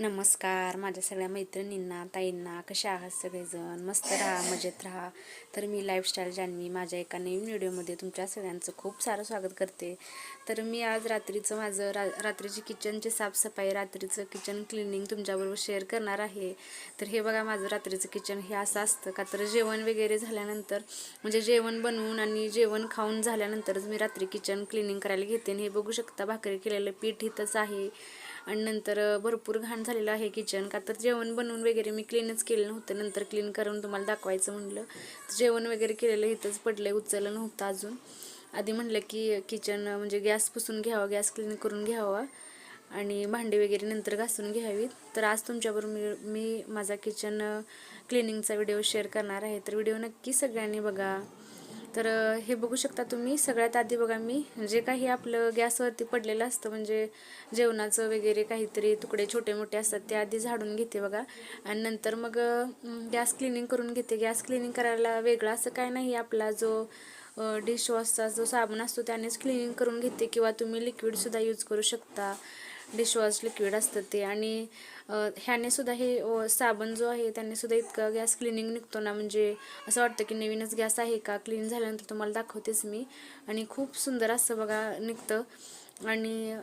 नमस्कार. माझ्या सगळ्या मैत्रिणींना ताईंना कशा आहात सगळेजण? मस्त राहा मजेत राहा. तर मी लाईफस्टाईल जान्हवी माझ्या एका नवीन व्हिडिओमध्ये तुमच्या सगळ्यांचं खूप सारं स्वागत करते. तर मी आज रात्रीचं माझं रा रात्रीची किचनची साफसफाई रात्रीचं किचन क्लिनिंग तुमच्याबरोबर शेअर करणार आहे. तर हे बघा माझं रात्रीचं किचन हे असं असतं का तर जेवण वगैरे झाल्यानंतर म्हणजे जेवण बनवून आणि जेवण खाऊन झाल्यानंतरच मी रात्री किचन क्लिनिंग करायला घेते. आणि हे बघू शकता भाकरी केलेलं पीठ इथंच आहे. आणि नंतर भरपूर घाण झालेलं आहे किचन का तर जेवण बनवून वगैरे मी क्लीनच केलं नव्हतं. नंतर क्लीन करून तुम्हाला दाखवायचं म्हणलं. जेवण वगैरे केलेलं इथंच पडलं उचललं नव्हतं अजून. आधी म्हणलं की किचन म्हणजे गॅस पुसून घ्यावा गॅस क्लीन करून घ्यावा. आणि भांडी वगैरे नंतर घासून घ्यावीत. तर आज तुमच्याबरोबर मी मी माझा किचन क्लिनिंगचा व्हिडिओ शेअर करणार आहे. तर व्हिडिओ नक्की सगळ्यांनी बघा. तर हे बघू शकता तुम्ही सगळ्यात आधी बघा मी जे काही आपलं गॅसवरती पडलेलं असतं म्हणजे जेवणाचं वगैरे काहीतरी तुकडे छोटे मोठे असतात ते आधी झाडून घेते बघा. आणि नंतर मग गॅस क्लिनिंग करून घेते. गॅस क्लिनिंग करायला वेगळा असं काय नाही आपला जो डिशवॉशचा जो साबण असतो त्यानेच क्लिनिंग करून घेते. किंवा तुम्ही लिक्विडसुद्धा यूज करू शकता. डिशवॉश लिक्विड असतं ते. आणि ह्याने सुद्धा हे साबण जो आहे त्याने सुद्धा इतका गॅस क्लिनिंग निघतो ना. म्हणजे असं वाटतं की नवीनच गॅस आहे का? क्लीन झाल्यानंतर तुम्हाला दाखवतेच मी. आणि खूप सुंदर असं बघा निघतं. आणि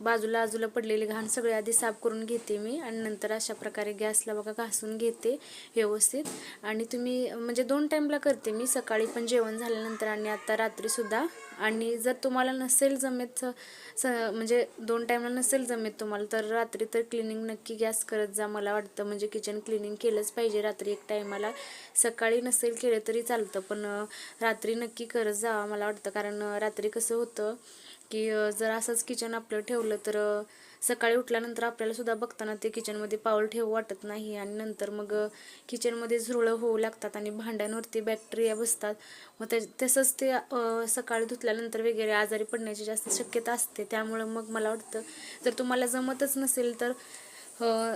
बाजूला बाजूला पडलेले घाण सगळे आधी साफ करून घेते मी. आणि नंतर अशा प्रकारे गॅसला बघा घासून घेते व्यवस्थित. आणि तुम्ही म्हणजे दोन टाईमला करते मी. सकाळी पण जेवण झाल्यानंतर आणि आता रात्रीसुद्धा आणि जर तुम्हाला नसेल जमेत स- स म्हणजे दोन टाईमला नसेल जमेत तुम्हाला तर रात्री तर क्लिनिंग नक्की गॅस करत जा मला वाटतं. म्हणजे किचन क्लिनिंग केलंच पाहिजे रात्री एक टायमाला सकाळी नसेल केलं तरी चालतं पण रात्री नक्की करत जा मला वाटतं. कारण रात्री कसं होतं की जर असंच किचन आपलं ठेवलं तर सकाळी उठल्यानंतर आपल्याला सुद्धा बघताना ते किचनमध्ये पाऊल ठेवू वाटत नाही आणि नंतर मग किचनमध्ये झुरळं होऊ लागतात आणि भांड्यांवरती बॅक्टेरिया बसतात. मग त्या तसंच ते सकाळी धुतल्यानंतर वगैरे आजारी पडण्याची जास्त शक्यता असते. त्यामुळं मग मला वाटतं जर तुम्हाला जमतच नसेल तर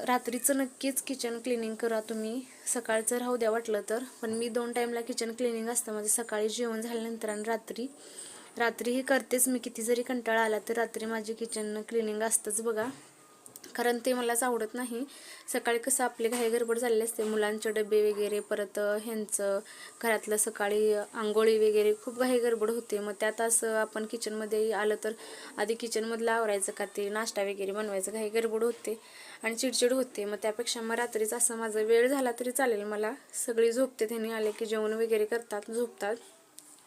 रात्रीचं नक्कीच किचन क्लिनिंग करा तुम्ही. सकाळचं राहू द्या वाटलं तर. पण मी दोन टाईमला किचन क्लिनिंग असतं. माझं सकाळी जेवण झाल्यानंतर आणि रात्री. रात्रीही करतेच मी. किती जरी कंटाळा आला तर रात्री माझी किचन क्लिनिंग असतंच बघा. कारण ते मलाच आवडत नाही. सकाळी कसं आपले घाई गडबड झालेले असते. मुलांचे डबे वगैरे परत ह्यांचं घरातलं सकाळी आंघोळी वगैरे खूप घाई गडबड होते. मग त्यात असं आपण किचनमध्ये आलं तर आधी किचनमधलं आवरायचं का ते नाश्ता वगैरे बनवायचं घाई गडबड होते आणि चिडचिड होते. मग त्यापेक्षा मग रात्रीच असं माझा वेळ झाला तरी चालेल. मला सगळी झोपते त्यांनी आले की जेवण वगैरे करतात झोपतात.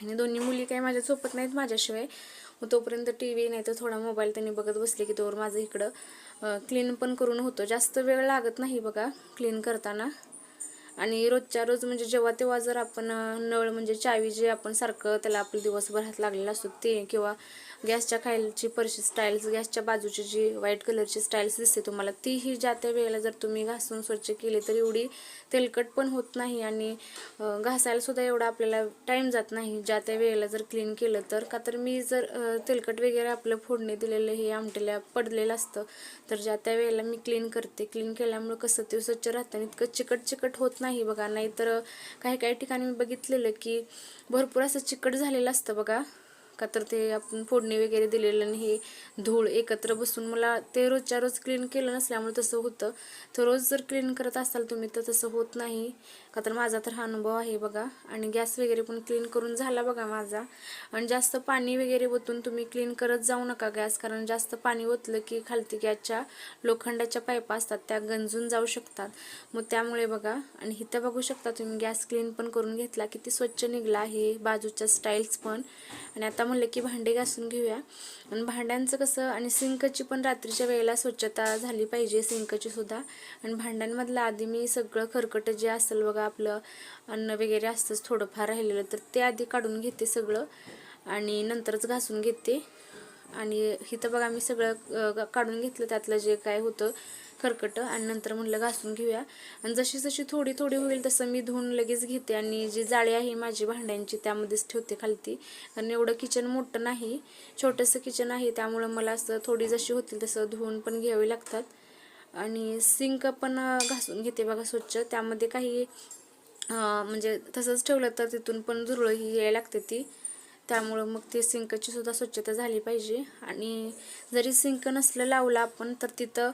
आणि दोन्ही मुली काही माझ्या झोपत नाहीत माझ्याशिवाय. मग तोपर्यंत टी व्ही नाही तर थोडा मोबाईल त्यांनी बघत बसले की तोवर माझं इकडं क्लीन पण करून होतं. जास्त वेळ लागत नाही बघा क्लीन करताना. आणि रोजच्या रोज म्हणजे जेव्हा तेव्हा जर आपण नळ म्हणजे चावी जे आपण सारखं त्याला आपलं दिवसभर हात लागलेला असतो ते किंवा गॅसच्या खायलची परशी स्टाईल्स गॅसच्या बाजूची जी व्हाईट कलरची स्टाईल्स दिसते तुम्हाला तीही ज्या त्या वेळेला जर तुम्ही घासून स्वच्छ केली तर एवढी तेलकट पण होत नाही आणि घासायलासुद्धा एवढा आपल्याला टाईम जात नाही. ज्या त्या वेळेला जर क्लीन केलं तर का तर मी जर तेलकट वगैरे आपलं फोडणी दिलेलं हे आमटेला पडलेलं असतं तर ज्या त्या वेळेला मी क्लीन करते. क्लीन केल्यामुळं कसं ते स्वच्छ राहतं आणि इतकं चिकट चिकट होत नाही बघा. नाहीतर काही काही ठिकाणी मी बघितलेलं की भरपूर असं चिकट झालेलं असतं बघा. का तर ते आपण फोडणी वगैरे दिलेलं आणि हे धूळ एकत्र बसून मला ते रोजच्या रोज क्लीन केलं नसल्यामुळे तसं होतं. तर रोज जर क्लीन करत असाल तुम्ही तर तसं होत नाही. का तर माझा तर हा अनुभव आहे बघा. आणि गॅस वगैरे पण क्लीन करून झाला बघा माझा. आणि जास्त पाणी वगैरे ओतून तुम्ही क्लीन करत जाऊ नका गॅस कारण जास्त पाणी ओतलं की खालती गॅसच्या लोखंडाच्या पाईपा असतात त्या गंजून जाऊ शकतात. मग त्यामुळे बघा. आणि इथं बघू शकता तुम्ही गॅस क्लीन पण करून घेतला किती स्वच्छ निघला आहे बाजूच्या स्टाईल्स पण. आणि आता म्हणलं की भांडे घासून घेऊया. आणि भांड्यांचं कसं आणि सिंकची पण रात्रीच्या वेळेला स्वच्छता झाली पाहिजे सिंकची सुद्धा. आणि भांड्यांमधलं आधी मी सगळं खरकट जे असेल बघा आपलं अन्न वगैरे असतंच थोडंफार राहिलेलं तर ते आधी काढून घेते सगळं. आणि नंतरच घासून घेते. आणि इथं बघा मी सगळं काढून घेतलं. त्यातलं जे काय होतं खरकटं आणि नंतर म्हणलं घासून घेऊया. आणि जशी जशी थोडी थोडी होईल तसं मी धुवून लगेच घेते आणि जी जाळी आहे माझी भांड्यांची त्यामध्येच ठेवते खालती. कारण एवढं किचन मोठं नाही छोटंसं किचन आहे त्यामुळं मला असं थोडी जशी होतील तसं धुवून पण घ्यावी लागतात. आणि सिंक पण घासून घेते बघा स्वच्छ. त्यामध्ये काही म्हणजे तसंच ठेवलं तर तिथून पण झुरळं ही यायला लागते ती. त्यामुळं मग ते सिंकची सुद्धा स्वच्छता झाली पाहिजे. आणि जरी सिंक नसलं लावलं आपण तर तिथं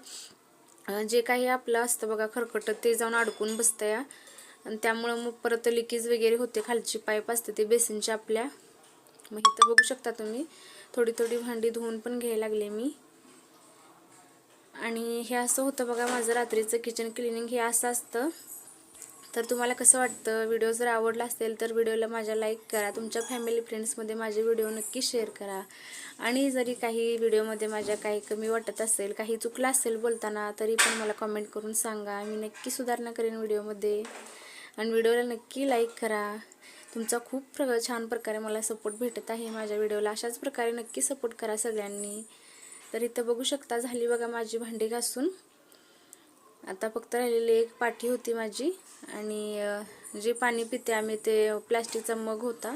जे काही आपलं असतं बघा खरकट ते जाऊन अडकून बसतं या आणि त्यामुळं मग परत लिकेज वगैरे होते खालची पाईप असते ते बेसनच्या आपल्या. मग इथं बघू शकता तुम्ही थोडी थोडी भांडी धुवून पण घ्यायला लागले मी. आणि हे असं होतं बघा माझं रात्रीचं किचन क्लिनिंग हे असं असतं. तर तुम्हाला कसं वाटतं? व्हिडिओ जर आवडला असेल तर व्हिडिओला माझ्या लाईक करा. तुमच्या फॅमिली फ्रेंड्समध्ये माझे व्हिडिओ नक्की शेअर करा. आणि जरी काही व्हिडिओमध्ये माझ्या काही कमी वाटत असेल काही चुकलं असेल बोलताना तरी पण मला कमेंट करून सांगा. मी नक्की सुधारणा करेन व्हिडिओमध्ये आणि व्हिडिओला नक्की लाईक करा. तुमचा खूप प्र छान प्रकारे मला सपोर्ट भेटत आहे माझ्या व्हिडिओला अशाच प्रकारे नक्की सपोर्ट करा सगळ्यांनी. तर इथं बघू शकता झाली बघा माझी भांडी घासून. आता फक्त राहिलेली एक पाठी होती माझी आणि जे पाणी पिते आम्ही ते प्लॅस्टिकचा मग होता.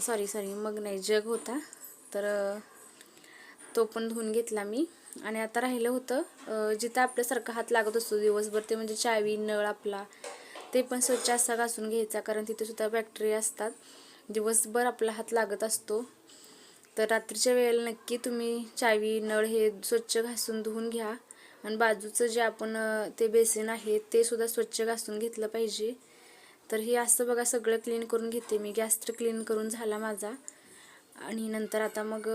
सॉरी सॉरी मग नाही जग होता. तर तो पण धुवून घेतला मी. आणि आता राहिलं होतं जिथं आपल्यासारखा हात लागत असतो दिवसभर ते म्हणजे चावी नळ आपला ते पण स्वच्छ असा घासून घ्यायचा कारण तिथे सुद्धा बॅक्टेरिया असतात. दिवसभर आपला हात लागत असतो. तर रात्रीच्या वेळेला नक्की तुम्ही चावी नळ हे स्वच्छ घासून धुवून घ्या. आणि बाजूचं जे आपण ते बेसिन आहे ते सुद्धा स्वच्छ घासून घेतलं पाहिजे. तर हे असं बघा सगळं क्लीन करून घेते मी. गॅस तर क्लीन करून झाला माझा. आणि नंतर आता मग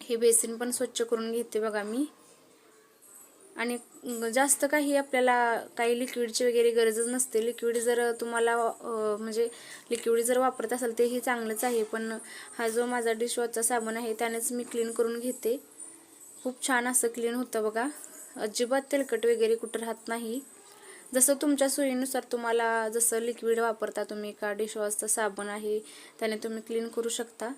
हे बेसिन पण स्वच्छ करून घेते बघा मी. आणि जास्त काही आपल्याला काही लिक्विडची वगैरे गरजच नसते. लिक्विड जर तुम्हाला म्हणजे लिक्विड जर वापरत असाल ते हे चांगलंच आहे. पण हा जो माझा डिशवॉशचा साबण आहे त्यानेच मी क्लीन करून घेते. खूप छान असं क्लीन होतं बघा. अजिबात तेलकट वगैरे कुठं राहत नाही. जसं तुमच्या सोयीनुसार तुम्हाला जसं लिक्विड वापरता तुम्ही का डिशवॉशचं साबण आहे त्याने तुम्ही क्लीन करू शकता.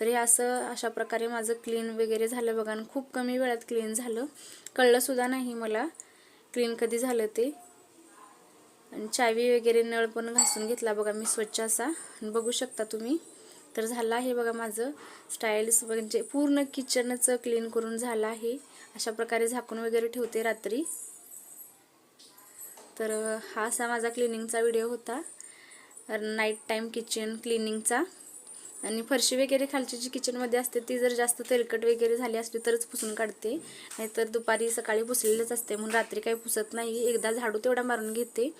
तर हे असं अशा प्रकारे माझं क्लीन वगैरे झालं बघा. आणि खूप कमी वेळात क्लीन झालं. कळलंसुद्धा नाही मला क्लीन कधी झालं ते. आणि चावी वगैरे नळ पण घासून घेतला बघा मी स्वच्छ असा. आणि बघू शकता तुम्ही. तर झालं आहे बघा माझं. स्टाईल्स म्हणजे पूर्ण किचनचं क्लीन करून झालं आहे. अशा प्रकारे झाकून वगैरे ठेवते रात्री. तर हा असा माझा क्लिनिंगचा व्हिडिओ होता. नाईट टाईम किचन क्लिनिंगचा आणि फरशी वगैरे खालची जी किचनमध्ये असते ती जर जास्त तेलकट वगैरे झाली असली तरच पुसून काढते. नाहीतर दुपारी सकाळी पुसलेलंच असते म्हणून रात्री काही पुसत नाही. एकदा झाडू तेवढा मारून घेते.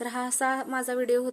तर हा असा माझा व्हिडिओ होता.